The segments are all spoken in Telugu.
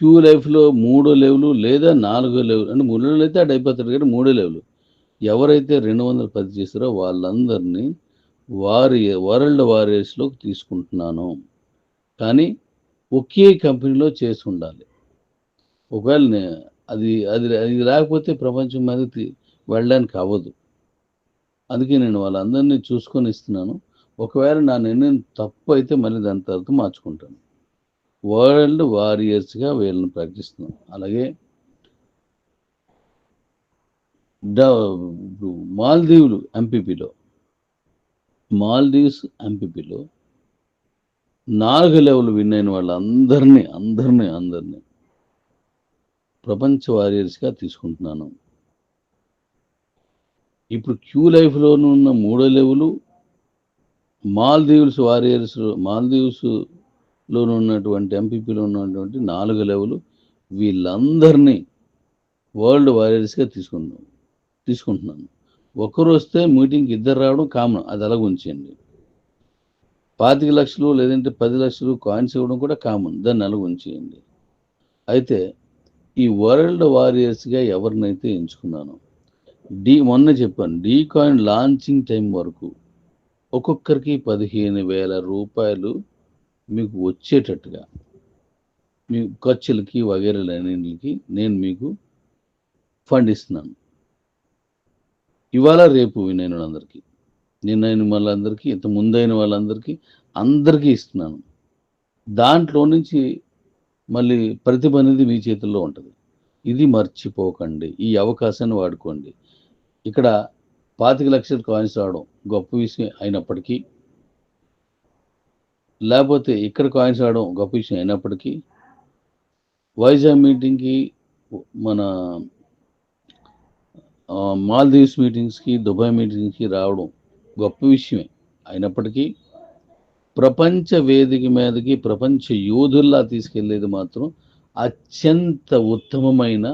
క్యూ లైఫ్లో మూడో లెవెలు లేదా నాలుగో లెవెల్ అంటే మూడు లెవెల్ అయితే అటు అయిపోతాడు కానీ మూడో లెవెల్. ఎవరైతే రెండు వందల పది చేస్తారో వాళ్ళందరినీ వారి వరల్డ్ వారియర్స్లోకి తీసుకుంటున్నాను. కానీ ఒకే కంపెనీలో చేసి ఉండాలి. ఒకవేళ అది అది అది లేకపోతే ప్రపంచం మీద వెళ్ళడానికి అవ్వదు. అందుకే నేను వాళ్ళందరినీ చూసుకొని ఇస్తున్నాను. ఒకవేళ నా నిర్ణయం తప్పు అయితే మళ్ళీ దాని తర్వాత మార్చుకుంటాను. వరల్డ్ వారియర్స్గా వీళ్ళని ప్రకటిస్తున్నాం. అలాగే డ- ఇప్పుడు మాల్దీవులు ఎంపీపీలో మాల్దీవ్స్ ఎంపీపీలో నాలుగు లెవెల్ విన్ అయిన వాళ్ళందరినీ అందరినీ అందరినీ ప్రపంచ వారియర్స్గా తీసుకుంటున్నాను. ఇప్పుడు క్యూ లైఫ్లోనూ ఉన్న మూడో లెవెలు మాల్దీవ్స్ వారియర్స్ మాల్దీవ్స్ లోను ఉన్నటువంటి ఎంపీపీలో ఉన్నటువంటి నాలుగు లెవెలు వీళ్ళందరినీ వరల్డ్ వారియర్స్గా తీసుకున్నాం తీసుకుంటున్నాను. ఒకరు వస్తే మీటింగ్కి ఇద్దరు రావడం కామన్ అది అలాగ ఉంచేయండి. పాతిక లక్షలు లేదంటే పది లక్షలు కాయిన్స్ ఇవ్వడం కూడా కామన్ దాన్ని అలాగ ఉంచేయండి. అయితే ఈ వరల్డ్ వారియర్స్గా ఎవరినైతే ఎంచుకున్నాను డీ మొన్న చెప్పాను డీ కాయిన్ లాంచింగ్ టైం వరకు ఒక్కొక్కరికి పదిహేను వేల రూపాయలు మీకు వచ్చేటట్టుగా మీ ఖర్చులకి వగేరలన్నింటికి నేను మీకు ఫండ్ ఇస్తున్నాను. ఇవాళ రేపు వినైన వాళ్ళందరికీ నిన్నైన వాళ్ళందరికీ ఇంత ముందైన వాళ్ళందరికీ అందరికీ ఇస్తున్నాను. దాంట్లో నుంచి మళ్ళీ ప్రతిభ అనేది మీ చేతుల్లో ఉంటుంది. ఇది మర్చిపోకండి. ఈ అవకాశాన్ని వాడుకోండి. ఇక్కడ పాతిక లక్షల కాయిన్స్ రావడం గొప్ప విషయం అయినప్పటికీ లేకపోతే ఇక్కడ కాయిన్స్ రావడం గొప్ప విషయం అయినప్పటికీ వైజాగ్ మీటింగ్కి మన మాల్దీవ్స్ మీటింగ్స్కి దుబాయ్ మీటింగ్స్కి రావడం గొప్ప విషయమే అయినప్పటికీ ప్రపంచ వేదిక మీదకి ప్రపంచ యోధుల్లా తీసుకెళ్ళేది మాత్రం అత్యంత ఉత్తమమైన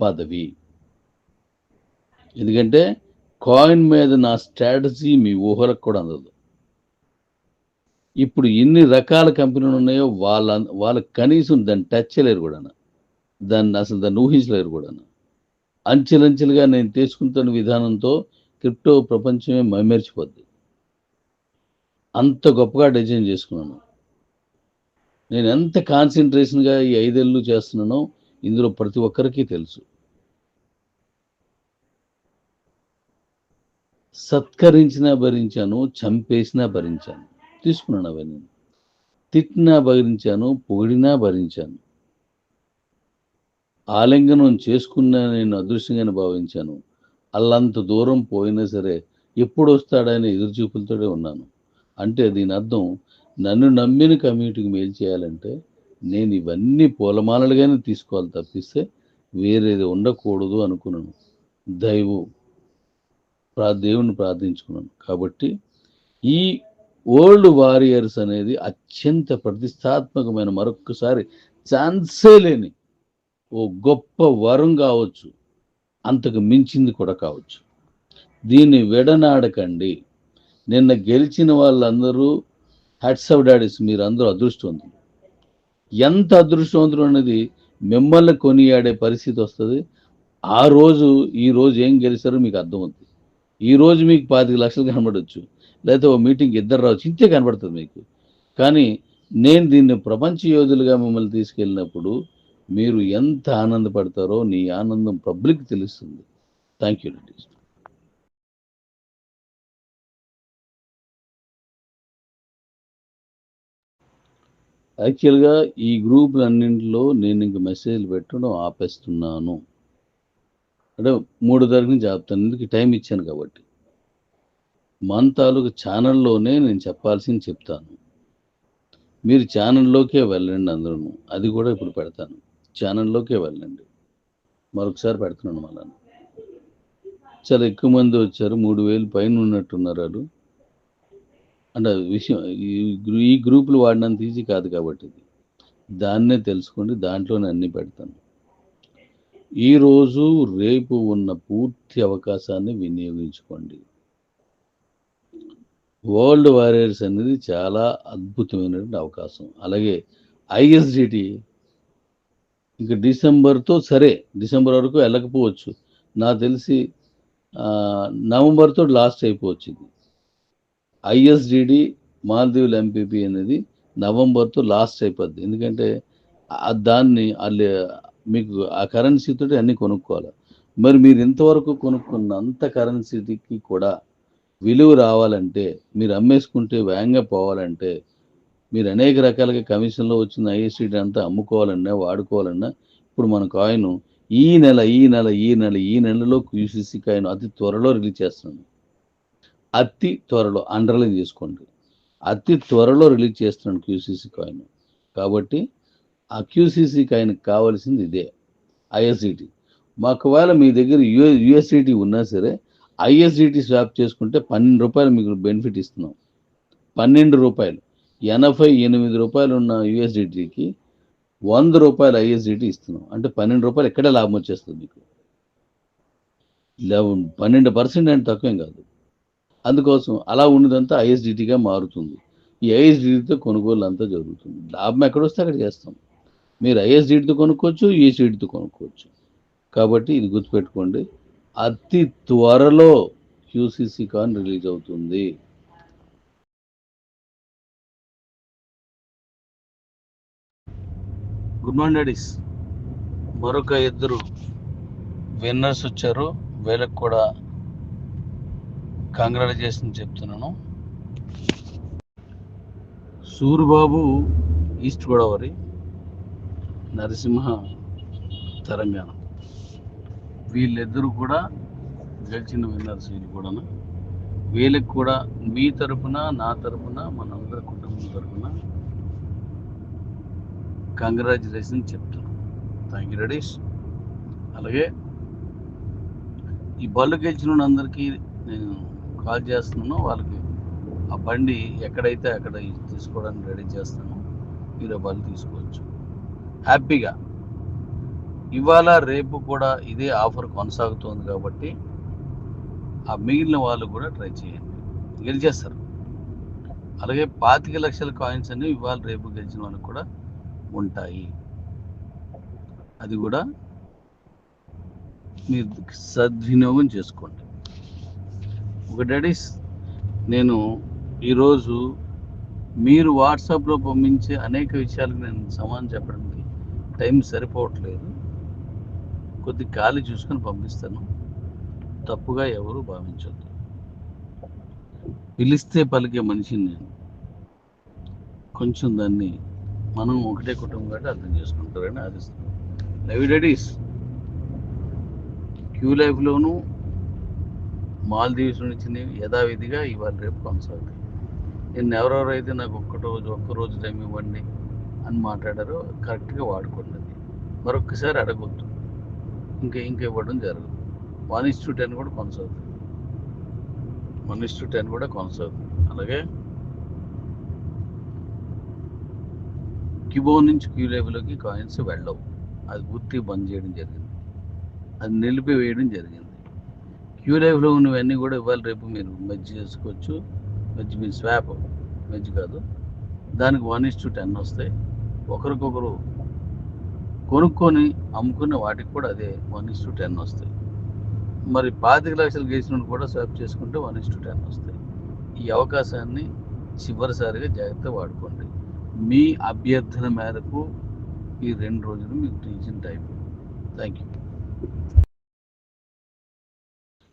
పదవి. ఎందుకంటే కాయిన్ మీద నా స్ట్రాటజీ మీ ఊహలకు కూడా అందదు. ఇప్పుడు ఎన్ని రకాల కంపెనీలు ఉన్నాయో వాళ్ళ వాళ్ళకి కనీసం దాన్ని టచ్ చేయలేరు కూడా దాన్ని అసలు దాన్ని ఊహించలేరు కూడా అంచెలంచెలుగా నేను తీసుకుంటున్న విధానంతో క్రిప్టో ప్రపంచమే మైమర్చిపోద్ది. అంత గొప్పగా డిజైన్ చేసుకున్నాను. నేను ఎంత కాన్సన్ట్రేషన్గా ఈ ఐదేళ్ళు చేస్తున్నానో ఇందులో ప్రతి ఒక్కరికి తెలుసు. సత్కరించినా భరించాను చంపేసినా భరించాను. తీసుకున్నాను అవన్నీ. తిట్టినా భరించాను పొగిడినా భరించాను. ఆలింగనం చేసుకున్నా నేను అదృశ్యంగానే భావించాను. అల్లంత దూరం పోయినా సరే ఎప్పుడు వస్తాడని ఎదురుచూపులతోనే ఉన్నాను. అంటే దీని అర్థం నన్ను నమ్మిన కమ్యూనిటీకి మేలు చేయాలంటే నేను ఇవన్నీ పూలమాలలుగానే తీసుకోవాలి తప్పిస్తే వేరేది ఉండకూడదు అనుకున్నాను. దైవం ప్రా దేవుణ్ణి ప్రార్థించుకున్నాను. కాబట్టి ఈ ఓల్డ్ వారియర్స్ అనేది అత్యంత ప్రతిష్టాత్మకమైన మరొక్కసారి ఛాన్సే లేని ఓ గొప్ప వరం కావచ్చు. అంతకు మించింది కూడా కావచ్చు. దీన్ని విడనాడకండి. నిన్న గెలిచిన వాళ్ళందరూ హ్యాట్స్ ఆఫ్ డాడీస్ మీరు అందరూ అదృష్టవంతులు. ఎంత అదృష్టవంతులు అనేది మిమ్మల్ని కొనియాడే పరిస్థితి వస్తుంది. ఆ రోజు ఈ రోజు ఏం గెలిచారో మీకు అర్థమవుతుంది ఈ రోజు మీకు పాతిక లక్షలు కనబడవచ్చు లేకపోతే ఓ మీటింగ్ ఇద్దరు రావచ్చు ఇంతే కనబడుతుంది మీకు. కానీ నేను దీన్ని ప్రపంచ యోధులుగా మిమ్మల్ని తీసుకెళ్ళినప్పుడు మీరు ఎంత ఆనందపడతారో నీ ఆనందం పబ్లిక్ తెలుస్తుంది. థ్యాంక్ యూ రెడ్డి యాక్చువల్గా ఈ గ్రూపులన్నింటిలో నేను ఇంక మెసేజ్లు పెట్టడం ఆపేస్తున్నాను. అంటే మూడు తారీఖు నుంచి ఆపుతాను ఎందుకు టైం ఇచ్చాను కాబట్టి. మన తాలూకు ఛానల్లోనే నేను చెప్పాల్సింది చెప్తాను. మీరు ఛానల్లోకే వెళ్ళండి అందరూ అది కూడా ఇప్పుడు పెడతాను. ఛానల్లోకే వెళ్ళండి. మరొకసారి పెడుతున్నాను మళ్ళా చాలా ఎక్కువ మంది వచ్చారు. మూడు వేలు పైన ఉన్నట్టున్నారు వాళ్ళు. అంటే విషయం ఈ గ్రూ- ఈ గ్రూపులు వాడినంత ఈజీ కాదు కాబట్టి ఇది. దాన్నే తెలుసుకోండి దాంట్లోనే అన్నీ పెడతాను. ఈరోజు రేపు ఉన్న పూర్తి అవకాశాన్ని వినియోగించుకోండి. వరల్డ్ వారియర్స్ అనేది చాలా అద్భుతమైనటువంటి అవకాశం. అలాగే ఐఎస్డిటి ఇంకా డిసెంబర్తో సరే డిసెంబర్ వరకు వెళ్ళకపోవచ్చు. నాకు తెలిసి నవంబర్తో లాస్ట్ అయిపోవచ్చు ఇది ఐఎస్డిడి మాల్దీవుల ఎంపీపీ అనేది నవంబర్తో లాస్ట్ అయిపోద్ది. ఎందుకంటే దాన్ని వాళ్ళు మీకు ఆ కరెన్సీతో అన్ని కొనుక్కోవాలి. మరి మీరు ఇంతవరకు కొనుక్కున్న అంత కరెన్సీకి కూడా విలువ రావాలంటే మీరు అమ్మేసుకుంటే వేగంగా పోవాలంటే మీరు అనేక రకాలుగా కమిషన్లో వచ్చిన ఐఎస్టీ అంతా అమ్ముకోవాలన్నా వాడుకోవాలన్నా ఇప్పుడు మన కాయిన్ ఈ నెల ఈ నెల ఈ నెల ఈ నెలలో యూసీసీ కాయిన్ అతి త్వరలో రిలీజ్ చేస్తున్నాను అతి త్వరలో అండర్లైన్ చేసుకోండి. అతి త్వరలో రిలీజ్ చేస్తున్నాను క్యూసీసీ కాయిన్. కాబట్టి ఆ క్యూసీసీ కాయిన్ కావాల్సింది ఇదే ఐఎస్డిటి ఒకవేళ మీ దగ్గర యూ యుఎస్డిటి ఉన్నా సరే ఐఎస్డిటి స్వాప్ చేసుకుంటే పన్నెండు రూపాయలు మీకు బెనిఫిట్ ఇస్తున్నాం. పన్నెండు రూపాయలు. ఎనభై ఎనిమిది రూపాయలు ఉన్న యుఎస్డిటీకి వంద రూపాయలు ఐఎస్డిటి ఇస్తున్నాం. అంటే పన్నెండు రూపాయలు ఎక్కడే లాభం వచ్చేస్తుంది మీకు? లెవెన్ పన్నెండు పర్సెంట్ అంటే తక్కువేం కాదు. అందుకోసం అలా ఉన్నదంతా ఐఎస్డిటీగా మారుతుంది. ఈ ఐఎస్డిటీతో కొనుగోలు అంతా జరుగుతుంది. లాభం ఎక్కడ వస్తే అక్కడ చేస్తాం. మీరు ఐఎస్డిటీతో కొనుక్కోవచ్చు ఈఎస్డిటితో కొనుక్కోవచ్చు. కాబట్టి ఇది గుర్తుపెట్టుకోండి. అతి త్వరలో క్యూసీసీ కాన్ రిలీజ్ అవుతుంది. గుడ్ మార్నింగ్ డాడీస్ మరొక ఇద్దరు విన్నర్స్ వచ్చారు. వీళ్ళకి కూడా కంగ్రాచులేషన్ చెప్తున్నాను. సూరిబాబు ఈస్ట్ గోదావరి నరసింహ తెలంగాణ వీళ్ళిద్దరూ కూడా గెలిచిన విన్నర్స్ వీళ్ళు కూడా వీళ్ళకి కూడా మీ తరపున నా తరపున మనందరి కుటుంబం తరపున కంగ్రాచులేషన్ చెప్తున్నాను థ్యాంక్ యూ రెడీస్ అలాగే ఈ బళ్ళు గెలిచిన అందరికీ నేను కాల్ చేస్తున్నాను. వాళ్ళకి ఆ బండి ఎక్కడైతే అక్కడ తీసుకోవడానికి రెడీ చేస్తాను మీరు ఆ బళ్ళు తీసుకోవచ్చు. హ్యాపీగా. ఇవాళ రేపు కూడా ఇదే ఆఫర్ కొనసాగుతోంది కాబట్టి ఆ మిగిలిన వాళ్ళు కూడా ట్రై చేయండి. గెలిచేస్తారు. అలాగే పాతిక లక్షల కాయిన్స్ అనేవి ఇవాళ రేపు గెలిచిన వాళ్ళకి కూడా ఉంటాయి. అది కూడా మీరు సద్వినియోగం చేసుకోండి. ఒక డాడీస్ నేను ఈరోజు మీరు వాట్సాప్లో పంపించే అనేక విషయాలకు నేను సమానం చెప్పడానికి టైం సరిపోవట్లేదు. కొద్ది గాలి చూసుకొని పంపిస్తాను. తప్పుగా ఎవరు భావించొద్దు. పిలిస్తే పలికే మనిషిని నేను. కొంచెం దాన్ని మనం ఒకటే కుటుంబం కాబట్టి అర్థం చేసుకుంటారని ఆశిస్తున్నాను. Love daddies. క్యూ లైఫ్లోను మాల్దీవ్స్ నుంచి యథావిధిగా ఇవాళ రేపు కొనసాగుతాయి. నేను ఎవరెవరైతే నాకు ఒక్క రోజు ఒక్క రోజు టైం ఇవ్వండి అని మాట్లాడారో కరెక్ట్గా వాడుకోండి. మరొకసారి మరొక్కసారి అడగొద్దు. ఇంకా ఇంకా ఇవ్వడం జరగదు వన్ ఇస్ టు టెన్ కూడా కొనసాగుతుంది. వన్ ఇస్ టు టెన్ కూడా కొనసాగుతుంది. అలాగే క్యూబో నుంచి క్యూ లెవెల్లోకి కాయిన్స్ వెళ్ళవు. అది పూర్తిగా బంద్ చేయడం జరిగింది. అది నిలిపివేయడం జరిగింది. క్యూ లైఫ్లో ఉన్నవన్నీ కూడా ఇవాళ రేపు మీరు. మెజ్ చేసుకోవచ్చు. మెజ్ మీ స్వాప్. మెజ్ కాదు. దానికి వన్ ఇస్ టు టెన్ వస్తాయి. ఒకరికొకరు కొనుక్కొని అమ్ముకున్న వాటికి కూడా అదే వన్ ఇస్ టు టెన్ వస్తాయి. మరి పాతిక లక్షలు గేసిన కూడా స్వాప్ చేసుకుంటే వన్ ఇస్ టు టెన్ వస్తాయి. ఈ అవకాశాన్ని చివరిసారిగా జాగ్రత్త వాడుకోండి. మీ అభ్యర్థన మేరకు ఈ రెండు రోజులు మీకు టీచింగ్ టైం థ్యాంక్ యూ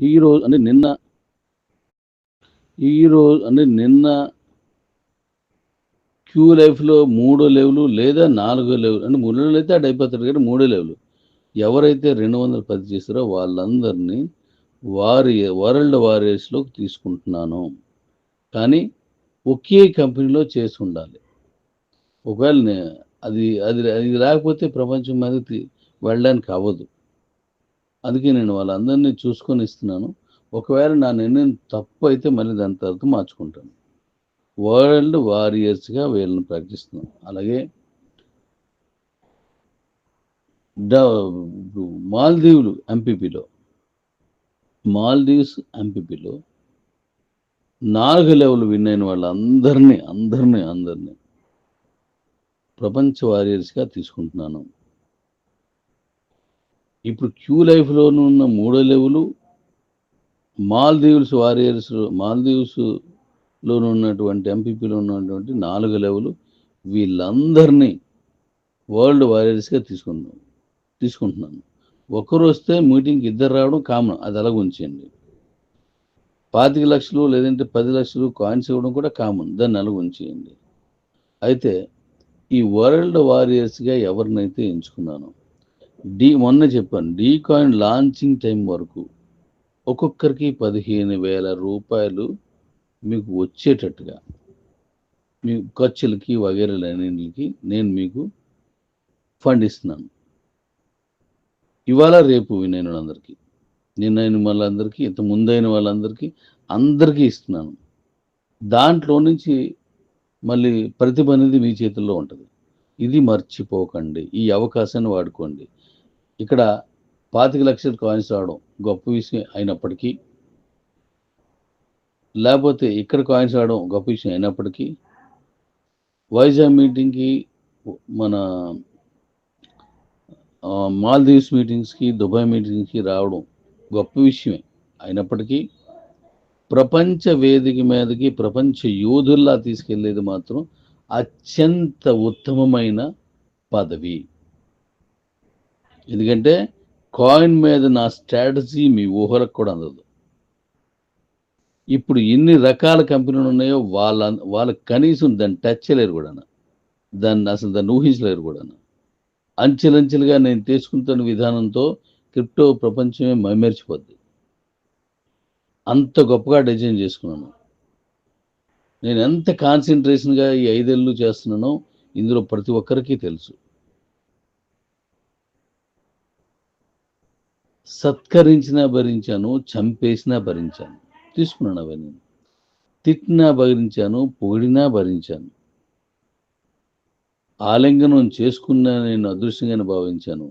ఈరోజు అంటే నిన్న ఈరోజు అంటే నిన్న క్యూ లైఫ్లో మూడో లెవెలు లేదా నాలుగో లెవెల్? అంటే మూడో లెవెల్ అయితే అటు అయిపోతారు కానీ మూడో లెవెల్. ఎవరైతే రెండు వందల పది చేస్తారో వాళ్ళందరినీ వారి వరల్డ్ వారియర్స్లోకి తీసుకుంటున్నాను. కానీ ఒకే కంపెనీలో చేసి ఉండాలి. ఒకవేళ అది అది అది లేకపోతే ప్రపంచం మీదకి వెళ్ళడానికి అవ్వదు. అందుకే నేను వాళ్ళందరినీ చూసుకొని ఇస్తున్నాను. ఒకవేళ నా నిర్ణయం తప్పు అయితే మళ్ళీ దాని తర్వాత మార్చుకుంటాను. వరల్డ్ వారియర్స్గా వీళ్ళని ప్రకటిస్తున్నాం. అలాగే డ మాల్దీవులు ఎంపీపీలో మాల్దీవ్స్ ఎంపీపీలో నాలుగు లెవెల్ విన్ అయిన వాళ్ళందరినీ అందరినీ అందరినీ ప్రపంచ వారియర్స్గా తీసుకుంటున్నాను. ఇప్పుడు క్యూ లైఫ్లోనూ ఉన్న మూడో లెవెలు మాల్దీవ్స్ వారియర్స్ మాల్దీవ్స్ లోను ఉన్నటువంటి ఎంపీపీలో ఉన్నటువంటి నాలుగు లెవెలు వీళ్ళందరినీ వరల్డ్ వారియర్స్గా తీసుకుంటున్నాను తీసుకుంటున్నాను. ఒకరు వస్తే మీటింగ్కి ఇద్దరు రావడం కామన్ అది అలాగ ఉంచేయండి. పాతిక లక్షలు లేదంటే పది లక్షలు కాయిన్స్ ఇవ్వడం కూడా కామన్ దాన్ని అలాగ ఉంచేయండి. అయితే ఈ వరల్డ్ వారియర్స్గా ఎవరినైతే ఎంచుకున్నానో డి మొన్న చెప్పాను డీ కాయిన్ లాంచింగ్ టైం వరకు ఒక్కొక్కరికి పదిహేను వేల రూపాయలు మీకు వచ్చేటట్టుగా మీ ఖర్చులకి వగేరలన్నింటికి నేను మీకు ఫండ్ ఇస్తున్నాను. ఇవాళ రేపు వినైన అందరికీ నిన్నైన వాళ్ళందరికీ ఇంత ముందైన వాళ్ళందరికీ అందరికీ ఇస్తున్నాను. దాంట్లో నుంచి మళ్ళీ ప్రతిభ అనేది మీ చేతుల్లో ఉంటుంది. ఇది మర్చిపోకండి. ఈ అవకాశాన్ని వాడుకోండి. ఇక్కడ పాతిక లక్షల కాయిన్స్ రావడం గొప్ప విషయం అయినప్పటికీ లేకపోతే ఇక్కడ కాయిన్స్ రావడం గొప్ప విషయం అయినప్పటికీ వైజాగ్ మీటింగ్కి మన మాల్దీవ్స్ మీటింగ్స్కి దుబాయ్ మీటింగ్స్కి రావడం గొప్ప విషయమే అయినప్పటికీ ప్రపంచ వేదిక మీదకి ప్రపంచ యోధుల్లా తీసుకెళ్ళేది మాత్రం అత్యంత ఉత్తమమైన పదవి. ఎందుకంటే కాయిన్ మీద నా స్ట్రాటజీ మీ ఊహలకు కూడా అందదు. ఇప్పుడు ఎన్ని రకాల కంపెనీలు ఉన్నాయో వాళ్ళ వాళ్ళకి కనీసం దాన్ని టచ్ చేయలేరు కూడా దాన్ని అసలు దాన్ని ఊహించలేరు కూడా అంచెలంచెలుగా నేను తీసుకుంటున్న విధానంతో క్రిప్టో ప్రపంచమే మైమర్చిపోద్ది. అంత గొప్పగా డిజైన్ చేసుకున్నాను. నేను ఎంత కాన్సన్ట్రేషన్గా ఈ ఐదేళ్ళు చేస్తున్నానో ఇందులో ప్రతి ఒక్కరికి తెలుసు. సత్కరించినా భరించాను చంపేసినా భరించాను. తీసుకున్నాను అవన్నీ. తిట్టినా భరించాను పొగిడినా భరించాను. ఆలింగనం చేసుకున్నా నేను అదృశ్యంగానే భావించాను.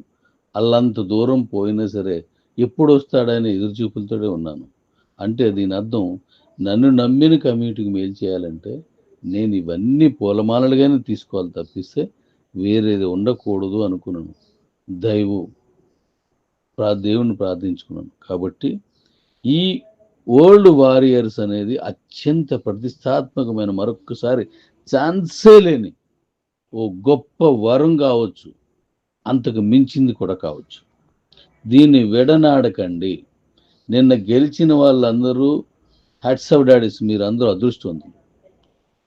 అల్లంత దూరం పోయినా సరే ఎప్పుడు వస్తాడని ఎదురుచూపులతోనే ఉన్నాను. అంటే దీని అర్థం నన్ను నమ్మిన కమ్యూనిటీకి మేలు చేయాలంటే నేను ఇవన్నీ పూలమాలలుగానే తీసుకోవాలి తప్పిస్తే వేరేది ఉండకూడదు అనుకున్నాను. దైవం ప్రా దేవుని ప్రార్థించుకున్నాను. కాబట్టి ఈ ఓల్డ్ వారియర్స్ అనేది అత్యంత ప్రతిష్టాత్మకమైన మరొక్కసారి ఛాన్సే లేని ఓ గొప్ప వరం కావచ్చు. అంతకు మించింది కూడా కావచ్చు. దీన్ని విడనాడకండి. నిన్న గెలిచిన వాళ్ళందరూ హ్యాట్స్ ఆఫ్ డాడీస్ మీరు అందరూ అదృష్టవంతులు.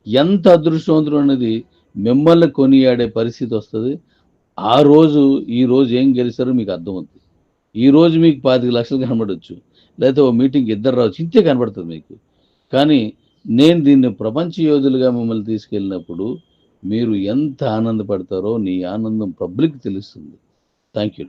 ఎంత అదృష్టవంతులు అనేది మిమ్మల్ని కొనియాడే పరిస్థితి వస్తుంది. ఆ రోజు ఈ రోజు ఏం గెలిచారో మీకు అర్థమవుతుంది. ఈ రోజు మీకు పాతిక లక్షలు కనబడవచ్చు లేకపోతే ఓ మీటింగ్ ఇద్దరు రావచ్చు. ఇంతే కనబడుతుంది మీకు. కానీ నేను దీన్ని ప్రపంచ యోధులుగా మిమ్మల్ని తీసుకెళ్ళినప్పుడు మీరు ఎంత ఆనందపడతారో నీ ఆనందం పబ్లిక్ తెలుస్తుంది. థ్యాంక్ యూ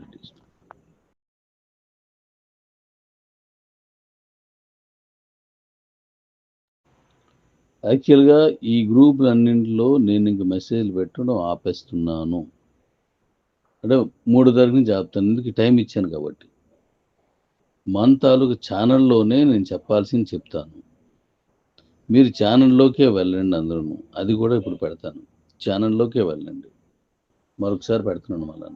యాక్చువల్గా ఈ గ్రూపులన్నింటిలో నేను ఇంక మెసేజ్లు పెట్టడం ఆపేస్తున్నాను. అంటే మూడు తరగతి నుంచి ఆపుతాను. ఎందుకు? టైం ఇచ్చాను కాబట్టి. మన తాలూకు ఛానల్లోనే నేను చెప్పాల్సింది చెప్తాను. మీరు ఛానల్లోకే వెళ్ళండి అందరూ అది కూడా ఇప్పుడు పెడతాను. ఛానల్లోకే వెళ్ళండి. మరొకసారి పెడుతున్నాను మళ్ళా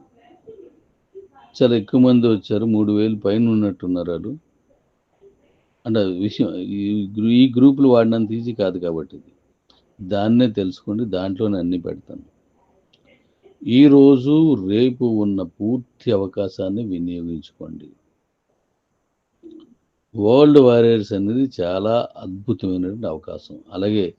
చాలా ఎక్కువ మంది వచ్చారు. మూడు వేలు పైన ఉన్నట్టున్నారు వాళ్ళు. అంటే విషయం ఈ ఈ గ్రూపులు వాడినంత ఈజీ కాదు కాబట్టి. ఇది దాన్నే తెలుసుకోండి దాంట్లోనే అన్నీ పెడతాను. ఈరోజు రేపు ఉన్న పూర్తి అవకాశాన్ని వినియోగించుకోండి. వరల్డ్ వారియర్స్ అనేది చాలా అద్భుతమైనటువంటి అవకాశం. అలాగే